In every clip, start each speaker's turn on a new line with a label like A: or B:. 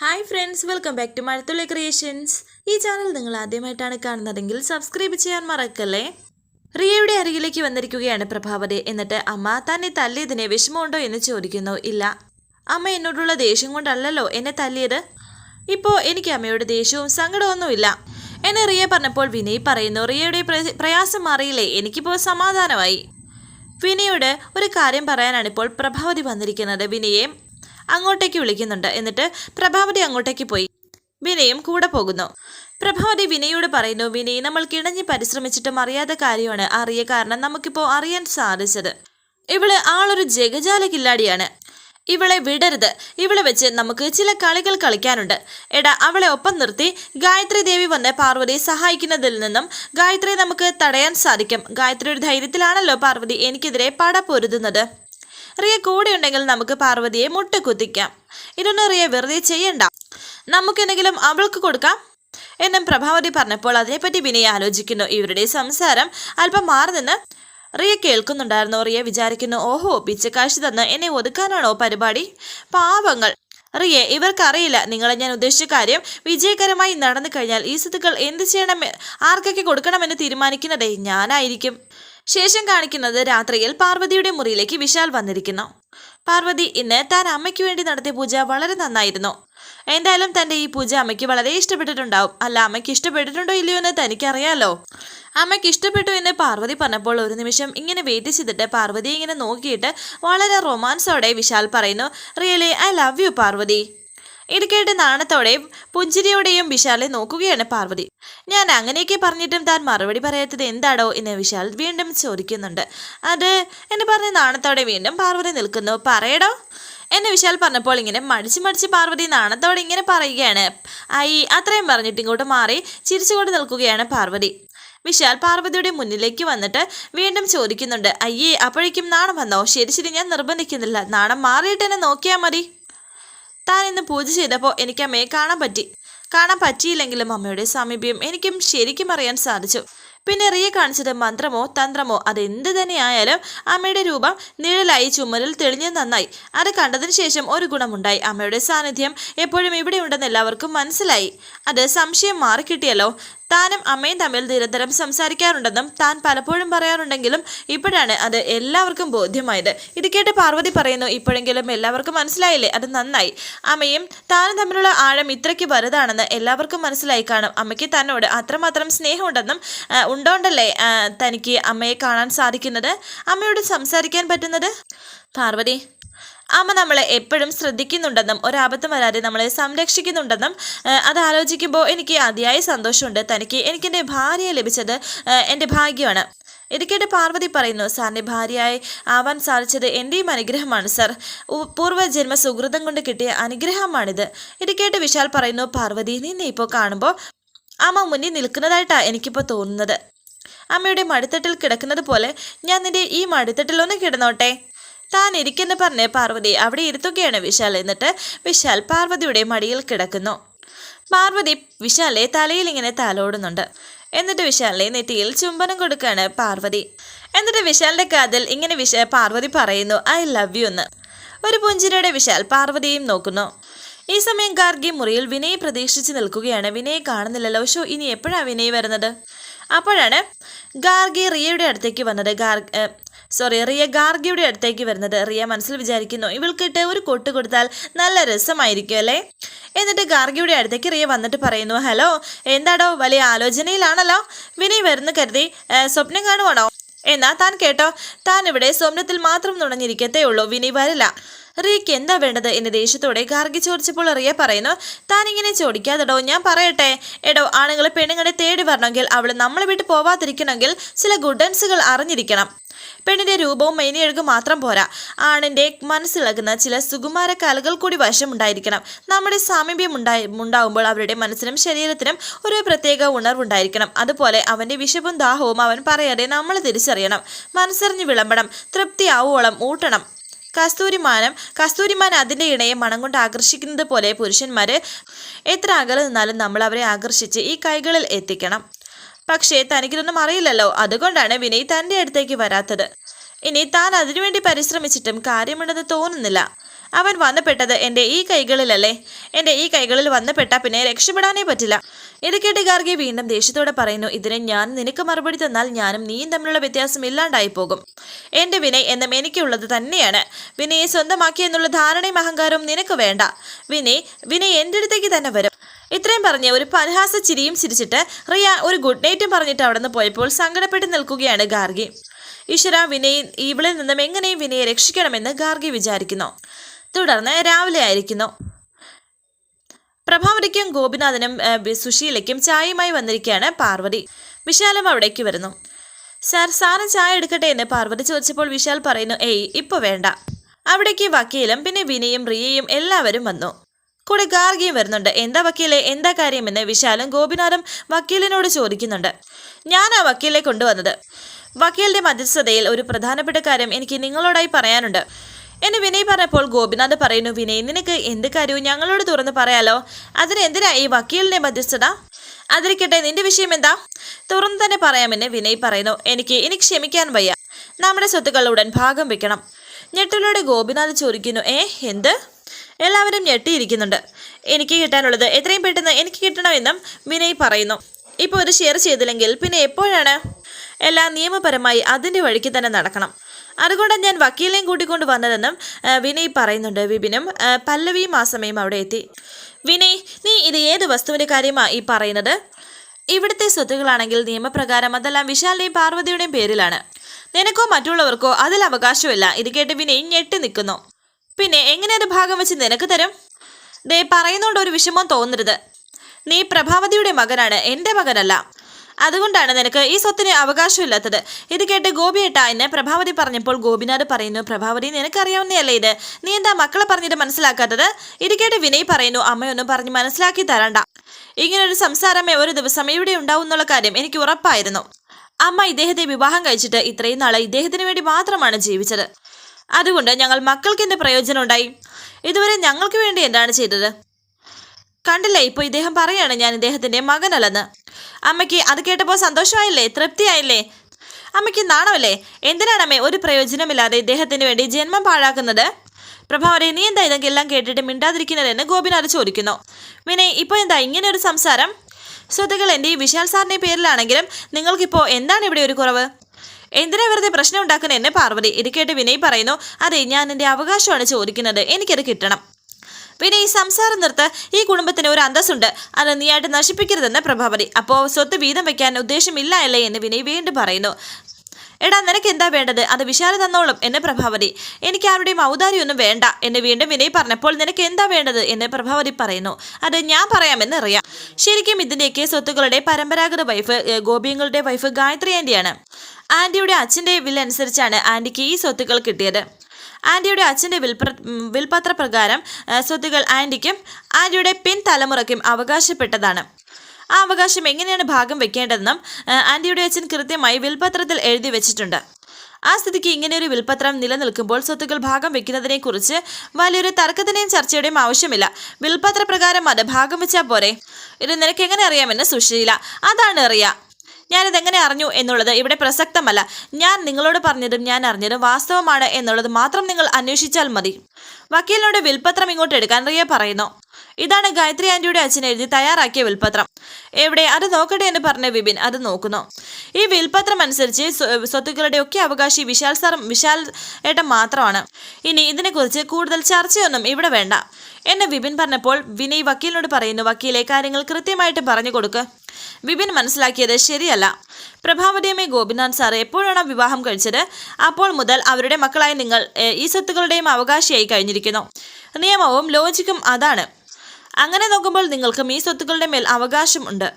A: Hi friends welcome back to Mazhathulli creations ഈ channel നിങ്ങൾ ആദ്യമായിട്ടാണ് കാണുന്നതെങ്കിൽ സബ്സ്ക്രൈബ് ചെയ്യാൻ മറക്കല്ലേ? റിയയുടെ അരികിലേക്ക് വന്നിരിക്കുകയാണ് പ്രഭാവതി. എന്നിട്ട് അമ്മ തന്നെ തല്ലിയതിനെ വിഷമമുണ്ടോ? എന്ന് ചോദിക്കുന്നു. ഇല്ല. അമ്മ എന്നോടുള്ള ദേഷ്യം കൊണ്ടല്ലല്ലോ എന്നെ തല്ലിയത്. ഇപ്പോൾ എനിക്ക് അമ്മയുടെ ദേഷ്യവും സങ്കടമൊന്നുമില്ല എന്നെ റിയ പറഞ്ഞപ്പോൾ വിനയ് പറയുന്നു റിയയുടെ പ്ര- പ്രയാസം മാറിയില്ലേ? എനിക്കിപ്പോൾ സമാധാനമായി. വിനയോട് ഒരു കാര്യം പറയാനാണ് ഇപ്പോൾ പ്രഭാവതി വന്നിരിക്കുന്നത്. വിനയെ അങ്ങോട്ടേക്ക് വിളിക്കുന്നുണ്ട്. എന്നിട്ട് പ്രഭാവതി അങ്ങോട്ടേക്ക് പോയി. വിനയും കൂടെ പോകുന്നു. പ്രഭാവതി വിനയോട് പറയുന്നു വിനയ് നമ്മൾ കിണഞ്ഞ് പരിശ്രമിച്ചിട്ടും അറിയാത്ത കാര്യമാണ് അറിയ കാരണം നമുക്കിപ്പോൾ അറിയാൻ സാധിച്ചത്. ഇവൾ ആളൊരു ജഗജാല കില്ലാടിയാണ് ഇവളെ വിടരുത്. ഇവളെ വെച്ച് നമുക്ക് ചില കളികൾ കളിക്കാനുണ്ട്. എടാ അവളെ ഒപ്പം നിർത്തി. ഗായത്രി ദേവി വന്ന് പാർവതി സഹായിക്കുന്നതിൽ നിന്നും ഗായത്രി നമുക്ക് തടയാൻ സാധിക്കും. ഗായത്രിയുടെ ധൈര്യത്തിലാണല്ലോ പാർവതി എനിക്കെതിരെ പട പൊരുതുന്നത്. റിയ കൂടെ ഉണ്ടെങ്കിൽ നമുക്ക് പാർവതിയെ മുട്ടുകുത്തിക്കാം. ഇതൊന്നും റിയ വെറുതെ ചെയ്യണ്ട. നമുക്കെന്തെങ്കിലും അവൾക്ക് കൊടുക്കാം? എന്നും പ്രഭാവതി പറഞ്ഞപ്പോൾ അതിനെപ്പറ്റി വിനയ ആലോചിക്കുന്നു. ഇവരുടെ സംസാരം അല്പം മാറി നിന്ന് റിയ കേൾക്കുന്നുണ്ടായിരുന്നു. റിയ വിചാരിക്കുന്നു ഓഹോ പിച്ചക്കാശ് തന്ന് എന്നെ ഒതുക്കാനാണോ പരിപാടി? പാവങ്ങൾ. റിയെ ഇവർക്കറിയില്ല. നിങ്ങളെ ഞാൻ ഉദ്ദേശിച്ച കാര്യം വിജയകരമായി നടന്നു കഴിഞ്ഞാൽ ഈ സ്വത്തുക്കൾ എന്ത് ചെയ്യണം? ആർക്കൊക്കെ കൊടുക്കണമെന്ന് തീരുമാനിക്കുന്നതേ ഞാനായിരിക്കും. ശേഷം കാണിക്കുന്നത് രാത്രിയിൽ പാർവതിയുടെ മുറിയിലേക്ക് വിശാൽ വന്നിരിക്കുന്നു. പാർവതി ഇന്ന് താൻ അമ്മയ്ക്ക് വേണ്ടി നടത്തിയ പൂജ വളരെ നന്നായിരുന്നു. എന്തായാലും തന്റെ ഈ പൂജ അമ്മയ്ക്ക് വളരെ ഇഷ്ടപ്പെട്ടിട്ടുണ്ടാവും. അല്ല അമ്മയ്ക്ക് ഇഷ്ടപ്പെട്ടിട്ടുണ്ടോ ഇല്ലയോ എന്ന് തനിക്കറിയാലോ. അമ്മയ്ക്ക് ഇഷ്ടപ്പെട്ടു എന്ന് പാർവതി പറഞ്ഞപ്പോൾ ഒരു നിമിഷം ഇങ്ങനെ വെയിറ്റ് ചെയ്തിട്ട് പാർവതി ഇങ്ങനെ നോക്കിയിട്ട് വളരെ റൊമാൻസോടെ വിശാൽ പറയുന്നു really I love you Parvathi. ഇത് കേട്ട് നാണത്തോടെയും പുഞ്ചിരിയോടെയും വിശാലെ നോക്കുകയാണ് പാർവതി. ഞാൻ അങ്ങനെയൊക്കെ പറഞ്ഞിട്ടും താൻ മറുപടി പറയാത്തത് എന്താടോ? എന്ന് വിശാൽ വീണ്ടും ചോദിക്കുന്നുണ്ട്. അത് എന്ന് പറഞ്ഞ് നാണത്തോടെ വീണ്ടും പാർവതി നിൽക്കുന്നു. പറയടോ എന്നെ വിശാൽ പറഞ്ഞപ്പോൾ ഇങ്ങനെ മടിച്ച് മടിച്ച് പാർവതി നാണത്തോടെ ഇങ്ങനെ പറയുകയാണ്. ഐ അത്രയും പറഞ്ഞിട്ട് ഇങ്ങോട്ട് മാറി ചിരിച്ചുകൊണ്ട് നിൽക്കുകയാണ് പാർവതി. വിശാൽ പാർവതിയുടെ മുന്നിലേക്ക് വന്നിട്ട് വീണ്ടും ചോദിക്കുന്നുണ്ട്. അയ്യേ അപ്പോഴേക്കും നാണം വന്നോ? ശരി ശരി ഞാൻ നിർബന്ധിക്കുന്നില്ല. നാണം മാറിയിട്ട് എന്നെ നോക്കിയാൽ മതി. താൻ ഇന്ന് പൂജ ചെയ്തപ്പോൾ എനിക്ക് അമ്മയെ കാണാൻ പറ്റി. കാണാൻ പറ്റിയില്ലെങ്കിലും അമ്മയുടെ സാമീപ്യം എനിക്കും ശരിക്കും അറിയാൻ സാധിച്ചു. പിന്നെ റിയ കാണിച്ചത് മന്ത്രമോ തന്ത്രമോ അതെന്ത് തന്നെയായാലും അമ്മയുടെ രൂപം നിഴലായി ചുമരിൽ തെളിഞ്ഞു നന്നായി. അത് കണ്ടതിന് ശേഷം ഒരു ഗുണമുണ്ടായി. അമ്മയുടെ സാന്നിധ്യം എപ്പോഴും ഇവിടെ ഉണ്ടെന്ന് എല്ലാവർക്കും മനസ്സിലായി. അത് സംശയം മാറിക്കിട്ടിയല്ലോ. താനും അമ്മയും തമ്മിൽ നിരന്തരം സംസാരിക്കാറുണ്ടെന്നും താൻ പലപ്പോഴും പറയാറുണ്ടെങ്കിലും ഇപ്പോഴാണ് അത് എല്ലാവർക്കും ബോധ്യമായത്. ഇത് കേട്ട് പാർവതി പറയുന്നു ഇപ്പോഴെങ്കിലും എല്ലാവർക്കും മനസ്സിലായില്ലേ? അത് നന്നായി. അമ്മയും താനും തമ്മിലുള്ള ആഴം ഇത്രയ്ക്ക് വലുതാണെന്ന് എല്ലാവർക്കും മനസ്സിലായി കാണും. അമ്മയ്ക്ക് തന്നോട് അത്രമാത്രം സ്നേഹമുണ്ടെന്നും ഉണ്ടോണ്ടല്ലേ തനിക്ക് അമ്മയെ കാണാൻ സാധിക്കുന്നത്? അമ്മയോട് സംസാരിക്കാൻ പറ്റുന്നത്? പാർവതി അമ്മ നമ്മളെ എപ്പോഴും ശ്രദ്ധിക്കുന്നുണ്ടെന്നും ഒരാപത്തും വരാതെ നമ്മളെ സംരക്ഷിക്കുന്നുണ്ടെന്നും അത് ആലോചിക്കുമ്പോൾ എനിക്ക് അതിയായ സന്തോഷമുണ്ട്. തനിക്ക് എനിക്കെന്റെ ഭാര്യയെ ലഭിച്ചത് എന്റെ ഭാഗ്യമാണ്. ഇത് കേട്ട് പാർവതി പറയുന്നു സാറിന്റെ ഭാര്യയായി ആവാൻ സാധിച്ചത് എന്റെയും അനുഗ്രഹമാണ് സർ. പൂർവജന്മ സുഹൃതം കൊണ്ട് കിട്ടിയ അനുഗ്രഹമാണിത്. ഇത് കേട്ട് വിശാൽ പറയുന്നു പാർവതി നിന്നെ ഇപ്പോൾ കാണുമ്പോൾ അമ്മ മുന്നിൽ നിൽക്കുന്നതായിട്ടാണ് എനിക്കിപ്പോൾ തോന്നുന്നത്. അമ്മയുടെ മടിത്തട്ടിൽ കിടക്കുന്നത് പോലെ ഞാൻ നിന്റെ ഈ മടിത്തട്ടിൽ ഒന്ന് കിടന്നോട്ടെ? താൻ ഇരിക്കെന്ന് പറഞ്ഞ് പാർവതി അവിടെ ഇരുത്തുകയാണ് വിശാൽ. എന്നിട്ട് വിശാൽ പാർവതിയുടെ മടിയിൽ കിടക്കുന്നു. പാർവതി വിശാലെ തലയിൽ ഇങ്ങനെ തലോടുന്നുണ്ട്. എന്നിട്ട് വിശാലിനെ നെറ്റിയിൽ ചുംബനം കൊടുക്കുകയാണ് പാർവതി. എന്നിട്ട് വിശാലിന്റെ കാതിൽ ഇങ്ങനെ വിശ പാർവതി പറയുന്നു ഐ ലവ് യു എന്ന്. ഒരു പുഞ്ചിരിയുടെ വിശാൽ പാർവതിയും നോക്കുന്നു. ഈ സമയം ഗാർഗി മുറിയിൽ വിനയ് പ്രതീക്ഷിച്ച് നിൽക്കുകയാണ്. വിനയെ കാണുന്നില്ലല്ലോ. ഷോ ഇനി എപ്പോഴാണ് വിനയ് വരുന്നത്? അപ്പോഴാണ് ഗാർഗി റിയയുടെ അടുത്തേക്ക് വന്നത്. ഗാർ സോറി റിയ ഗാർഗിയുടെ അടുത്തേക്ക് വരുന്നത്. റിയ മനസ്സിൽ വിചാരിക്കുന്നു ഇവൾക്കിട്ട് ഒരു കൊട്ട് കൊടുത്താൽ നല്ല രസമായിരിക്കും അല്ലേ? എന്നിട്ട് ഗാർഗിയുടെ അടുത്തേക്ക് റിയ വന്നിട്ട് പറയുന്നു ഹലോ എന്താടോ വലിയ ആലോചനയിലാണല്ലോ? വിനയ് വരുന്നു കരുതി സ്വപ്നം കാണുവാണോ? എന്നാ താൻ കേട്ടോ താൻ ഇവിടെ സ്വപ്നത്തിൽ മാത്രം നുണഞ്ഞിരിക്കത്തേ ഉള്ളൂ വിനി വരില്ല. റിയയ്ക്ക് എന്താ വേണ്ടത് എന്ന് ദേഷ്യത്തോടെ ഗാർഗി ചോദിച്ചപ്പോൾ റിയ പറയുന്നു താൻ ഇങ്ങനെ ചോദിക്കാതെടോ ഞാൻ പറയട്ടെ. എടോ ആണുങ്ങൾ പെണ്ണുങ്ങളെ തേടി വരണമെങ്കിൽ അവൾ നമ്മളെ വിട്ട് പോവാതിരിക്കണമെങ്കിൽ ചില ഗുഡൻസുകൾ അറിഞ്ഞിരിക്കണം. പെണ്ണിന്റെ രൂപവും മേനിയഴുകും മാത്രം പോരാ. ആണിന്റെ മനസ്സിളകുന്ന ചില സുകുമാര കലകൾ കൂടി വശമുണ്ടായിരിക്കണം. നമ്മുടെ സാമീപ്യം ഉണ്ടായി ഉണ്ടാവുമ്പോൾ അവരുടെ മനസ്സിനും ശരീരത്തിനും ഒരു പ്രത്യേക ഉണർവുണ്ടായിരിക്കണം. അതുപോലെ അവന്റെ വിശപ്പും ദാഹവും അവൻ പറയാതെ നമ്മൾ തിരിച്ചറിയണം. മനസ്സറിഞ്ഞ് വിളമ്പണം. തൃപ്തിയാവോളം ഊട്ടണം. കസ്തൂരിമാനം കസ്തൂരിമാൻ അതിന്റെ ഇണയെ മണം കൊണ്ട് ആകർഷിക്കുന്നത് പോലെ പുരുഷന്മാർ എത്ര അകലെ നിന്നാലും നമ്മൾ അവരെ ആകർഷിച്ച് ഈ കൈകളിൽ എത്തിക്കണം. പക്ഷേ തനിക്കിതൊന്നും അറിയില്ലല്ലോ. അതുകൊണ്ടാണ് വിനയ് തന്റെ അടുത്തേക്ക് വരാത്തത്. ഇനി താൻ അതിനുവേണ്ടി പരിശ്രമിച്ചിട്ടും കാര്യമുണ്ടെന്ന് തോന്നുന്നില്ല. അവൻ വന്നുപെട്ടത് എന്റെ ഈ കൈകളിലല്ലേ? എന്റെ ഈ കൈകളിൽ വന്നുപെട്ട പിന്നെ രക്ഷപ്പെടാനേ പറ്റില്ല. ഇത് കേട്ട് ഗാർഗി വീണ്ടും ദേഷ്യത്തോടെ പറയുന്നു ഇതിനെ ഞാൻ നിനക്ക് മറുപടി തന്നാൽ ഞാനും നീയും തമ്മിലുള്ള വ്യത്യാസം ഇല്ലാണ്ടായി പോകും. എന്റെ വിനയ് എന്നും എനിക്കുള്ളത് തന്നെയാണ്. വിനയെ സ്വന്തമാക്കിയെന്നുള്ള ധാരണയും അഹങ്കാരവും നിനക്ക് വേണ്ട. വിനയ് വിനയ് എന്റെ അടുത്തേക്ക് തന്നെ വരും. ഇത്രയും പറഞ്ഞ് ഒരു പരിഹാസ ചിരിയും ചിരിച്ചിട്ട് റിയ ഒരു ഗുഡ് നൈറ്റും പറഞ്ഞിട്ട് അവിടെ നിന്ന് പോയപ്പോൾ സങ്കടപ്പെട്ട് നിൽക്കുകയാണ് ഗാർഗി. ഈശ്വര വിനയ് ഇവളിൽ നിന്നും എങ്ങനെയും വിനയെ രക്ഷിക്കണമെന്ന് ഗാർഗി വിചാരിക്കുന്നു. തുടർന്ന് രാവിലെ ആയിരിക്കുന്നു. പ്രഭാവതിക്കും ഗോപിനാഥനും സുശീലയ്ക്കും ചായയുമായി വന്നിരിക്കുകയാണ് പാർവതി. വിശാലം അവിടേക്ക് വരുന്നു. സാർ സാറ് ചായ എടുക്കട്ടെ എന്ന് പാർവതി ചോദിച്ചപ്പോൾ വിശാൽ പറയുന്നു ഏയ് ഇപ്പോൾ വേണ്ട. അവിടേക്ക് വക്കീലും പിന്നെ വിനയും റിയയും എല്ലാവരും വന്നു. കൂടെ ഗാർഗിയും വരുന്നുണ്ട്. എന്താ വക്കീലെ? എന്താ കാര്യമെന്ന് വിശാലും ഗോപിനാഥും വക്കീലിനോട് ചോദിക്കുന്നുണ്ട്. ഞാൻ ആ വക്കീലെ കൊണ്ടുവന്നത്. വക്കീലിന്റെ മധ്യസ്ഥതയിൽ ഒരു പ്രധാനപ്പെട്ട കാര്യം എനിക്ക് നിങ്ങളോടായി പറയാനുണ്ട്. എന്ന് വിനയ് പറഞ്ഞപ്പോൾ ഗോപിനാഥ് പറയുന്നു വിനയ് നിനക്ക് എന്ത് കാര്യവും ഞങ്ങളോട് തുറന്ന് പറയാലോ? അതിന് എന്തിനാ ഈ വക്കീലിന്റെ മധ്യസ്ഥത? അതിരിക്കട്ടെ നിന്റെ വിഷയം എന്താ? തുറന്നു തന്നെ പറയാമെന്ന് വിനയ് പറയുന്നു. എനിക്ക് ഇനി ക്ഷമിക്കാൻ വയ്യ. നമ്മുടെ സ്വത്തുക്കൾ ഉടൻ ഭാഗം വെക്കണം. ഞെട്ടലോടെ ഗോപിനാഥ് ചോദിക്കുന്നു ഏ എന്ത്? എല്ലാവരും ഞെട്ടിയിരിക്കുന്നുണ്ട്. എനിക്ക് കിട്ടാനുള്ളത് എത്രയും പെട്ടെന്ന് എനിക്ക് കിട്ടണമെന്നും വിനയ് പറയുന്നു. ഇപ്പോൾ ഒരു ഷെയർ ചെയ്തില്ലെങ്കിൽ പിന്നെ എപ്പോഴാണ്? എല്ലാം നിയമപരമായി അതിന്റെ വഴിക്ക് തന്നെ നടക്കണം. അതുകൊണ്ട് ഞാൻ വക്കീലിനെയും കൂട്ടിക്കൊണ്ട് വന്നതെന്നും വിനയ് പറയുന്നുണ്ട് വിപിനും. പല്ലവിയും ആ അവിടെ എത്തി. വിനയ് നീ ഇത് ഏത് വസ്തുവിന്റെ കാര്യമാണ് ഈ പറയുന്നത്? ഇവിടുത്തെ സ്വത്തുകളാണെങ്കിൽ നിയമപ്രകാരം അതെല്ലാം വിശാലിനെയും പാർവതിയുടെയും പേരിലാണ്. നിനക്കോ മറ്റുള്ളവർക്കോ അതിൽ അവകാശമില്ല. ഇത് കേട്ട് വിനയ് ഞെട്ടി നിൽക്കുന്നു. പിന്നെ എങ്ങനെ അത് ഭാഗം വെച്ച് നിനക്ക് തരും? ദേ പറയുന്നോണ്ട് ഒരു വിഷമം തോന്നരുത്. നീ പ്രഭാവതിയുടെ മകനാണ് എന്റെ മകനല്ല. അതുകൊണ്ടാണ് നിനക്ക് ഈ സ്വത്തിന് അവകാശമില്ലാത്തത്. ഇത് കേട്ട് ഗോപിയേട്ട എന്ന് പ്രഭാവതി പറഞ്ഞപ്പോൾ ഗോപിനാഥ് പറയുന്നു പ്രഭാവതി നിനക്കറിയാവുന്നതല്ലേ ഇത്? നീ എന്താ മക്കളെ പറഞ്ഞിട്ട് മനസ്സിലാക്കാത്തത്? ഇത് കേട്ട് വിനയ് പറയുന്നു അമ്മയൊന്നും പറഞ്ഞ് മനസ്സിലാക്കി തരണ്ട. ഇങ്ങനൊരു സംസാരമേ ഒരു ദിവസം ഇവിടെ ഉണ്ടാവും എന്നുള്ള കാര്യം എനിക്ക് ഉറപ്പായിരുന്നു. അമ്മ ഇദ്ദേഹത്തെ വിവാഹം കഴിച്ചിട്ട് ഇത്രയും നാളെ ഇദ്ദേഹത്തിന് വേണ്ടി മാത്രമാണ് ജീവിച്ചത്. അതുകൊണ്ട് ഞങ്ങൾ മക്കൾക്ക് എന്ത് പ്രയോജനം ഉണ്ടായി? ഇതുവരെ ഞങ്ങൾക്ക് വേണ്ടി എന്താണ് ചെയ്തത്? കണ്ടില്ലേ ഇപ്പോൾ ഇദ്ദേഹം പറയാണ് ഞാൻ ഇദ്ദേഹത്തിന്റെ മകനല്ലെന്ന്. അമ്മയ്ക്ക് അത് കേട്ടപ്പോൾ സന്തോഷമായില്ലേ? തൃപ്തിയായില്ലേ? അമ്മയ്ക്ക് നാണമല്ലേ? എന്തിനാണ് അമ്മേ ഒരു പ്രയോജനമില്ലാതെ ഇദ്ദേഹത്തിന് വേണ്ടി ജന്മം പാഴാക്കുന്നത്? പ്രഭാവരെ നീ എന്താ ഇതെല്ലാം കേട്ടിട്ട് മിണ്ടാതിരിക്കുന്നതെന്ന് ഗോപിനാഥ് ചോദിക്കുന്നു. വിനയ് ഇപ്പോൾ എന്താ ഇങ്ങനെ ഒരു സംസാരം? സുഹൃത്തുക്കൾ എന്റെ ഈ വിശാൽ സാറിന്റെ പേരിലാണെങ്കിലും നിങ്ങൾക്കിപ്പോൾ എന്താണ് ഇവിടെ ഒരു കുറവ്? എന്തിനാ വെറുതെ പ്രശ്നം ഉണ്ടാക്കുന്ന? എന്നെ പാർവതി. ഇത് കേട്ട് വിനയ് പറയുന്നു അതെ ഞാൻ എന്റെ അവകാശമാണ് ചോദിക്കുന്നത്. എനിക്കത് കിട്ടണം. പിന്നെ ഈ സംസാരം നിർത്ത്. ഈ കുടുംബത്തിന് ഒരു അന്തസ്സുണ്ട്. അത് നീയായിട്ട് നശിപ്പിക്കരുതെന്ന് പ്രഭാവതി. അപ്പോൾ സ്വത്ത് വീതം വെക്കാൻ ഉദ്ദേശമില്ല അല്ലേ എന്ന് വിനയ് വീണ്ടും പറയുന്നു. എടാ നിനക്ക് എന്താ വേണ്ടത്? അത് വിശാല തന്നോളും എന്ന് പ്രഭാവതി. എനിക്ക് ആരുടെയും ഔദാര്യമൊന്നും വേണ്ട എന്ന് വീണ്ടും വിനയ് പറഞ്ഞപ്പോൾ നിനക്ക് എന്താ വേണ്ടത്? എന്ന് പ്രഭാവതി പറയുന്നു. അത് ഞാൻ പറയാമെന്ന് അറിയാം ശരിക്കും ഇതിന്റെയൊക്കെ സ്വത്തുക്കളുടെ പരമ്പരാഗത വൈഫ് ഗോപിയങ്ങളുടെ വൈഫ് ഗായത്രി ആന്റിയാണ് ആന്റിയുടെ അച്ഛന്റെ വിൽ അനുസരിച്ചാണ് ആന്റിക്ക് ഈ സ്വത്തുക്കൾ കിട്ടിയത്. ആന്റിയുടെ അച്ഛന്റെ വിൽപ്ര വിൽപത്ര പ്രകാരം സ്വത്തുകൾ ആന്റിക്കും ആന്റിയുടെ പിൻ തലമുറയ്ക്കും അവകാശപ്പെട്ടതാണ്. ആ അവകാശം എങ്ങനെയാണ് ഭാഗം വെക്കേണ്ടതെന്നും ആന്റിയുടെ അച്ഛൻ കൃത്യമായി വിൽപത്രത്തിൽ എഴുതി വെച്ചിട്ടുണ്ട്. ആ സ്ഥിതിക്ക് ഇങ്ങനെയൊരു വിൽപത്രം നിലനിൽക്കുമ്പോൾ സ്വത്തുക്കൾ ഭാഗം വെക്കുന്നതിനെക്കുറിച്ച് വലിയൊരു തർക്കത്തിന്റെയും ചർച്ചയുടെയും ആവശ്യമില്ല. വിൽപത്ര പ്രകാരം അത് ഭാഗം വെച്ചാൽ പോരെ? ഇത് നിനക്ക് എങ്ങനെ അറിയാമെന്ന് സുശീല. അതാണ് അറിയാം. ഞാനിത് എങ്ങനെ അറിഞ്ഞു എന്നുള്ളത് ഇവിടെ പ്രസക്തമല്ല. ഞാൻ നിങ്ങളോട് പറഞ്ഞതും ഞാൻ അറിഞ്ഞതും വാസ്തവമാണ് എന്നുള്ളത് മാത്രം നിങ്ങൾ അന്വേഷിച്ചാൽ മതി. വക്കീലിനോട് വിൽപത്രം ഇങ്ങോട്ട് എടുക്കാൻ റിയ പറയുന്നു. ഇതാണ് ഗായത്രി ആന്റിയുടെ അച്ഛൻ എഴുതി തയ്യാറാക്കിയ വിൽപത്രം. എവിടെ? അത് നോക്കട്ടെ എന്ന് പറഞ്ഞ വിപിൻ അത് നോക്കുന്നു. ഈ വിൽപത്രം അനുസരിച്ച് സ്വ- സ്വത്തുക്കളുടെ ഒക്കെ അവകാശി വിശാൽ സാർ വിശാൽ ഏട്ടൻ മാത്രമാണ്. ഇനി ഇതിനെക്കുറിച്ച് കൂടുതൽ ചർച്ചയൊന്നും ഇവിടെ വേണ്ട. എന്ന് വിപിൻ പറഞ്ഞപ്പോൾ വിനയ് വക്കീലിനോട് പറയുന്നു വക്കീലെ കാര്യങ്ങൾ കൃത്യമായിട്ട് പറഞ്ഞു കൊടുക്ക്. വിപിൻ മനസ്സിലാക്കിയത് ശരിയല്ല. പ്രഭാവതിയമ്മ ഗോപിനാഥ് സാർ എപ്പോഴാണ് വിവാഹം കഴിച്ചത് അപ്പോൾ മുതൽ അവരുടെ മക്കളായ നിങ്ങൾ ഈ സ്വത്തുക്കളുടെയും അവകാശിയായി കഴിഞ്ഞിരിക്കുന്നു. നിയമവും ലോജിക്കും അതാണ്. അങ്ങനെ നോക്കുമ്പോൾ നിങ്ങൾക്കും ഈ സ്വത്തുക്കളുടെ മേൽ അവകാശം ഉണ്ട്.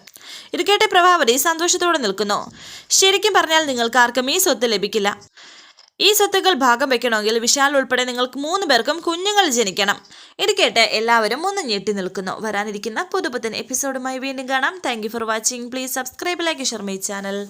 A: ഇത് കേട്ട പ്രഭാവതി സന്തോഷത്തോടെ നിൽക്കുന്നു. ശരിക്കും പറഞ്ഞാൽ നിങ്ങൾക്ക് ആർക്കും ഈ സ്വത്ത് ലഭിക്കില്ല. ഈ സ്വത്തുക്കൾ ഭാഗം വെക്കണമെങ്കിൽ വിശാൽ ഉൾപ്പെടെ നിങ്ങൾക്ക് മൂന്ന് പേർക്കും കുഞ്ഞുങ്ങൾ ജനിക്കണം. ഇരിക്കട്ടെ കേട്ട് എല്ലാവരും ഒന്ന് ഞെട്ടി നിൽക്കുന്നു. വരാനിരിക്കുന്ന പുതുപുത്തൻ എപ്പിസോഡുമായി വീണ്ടും കാണാം. Thank for watching please subscribe like Sharmi channel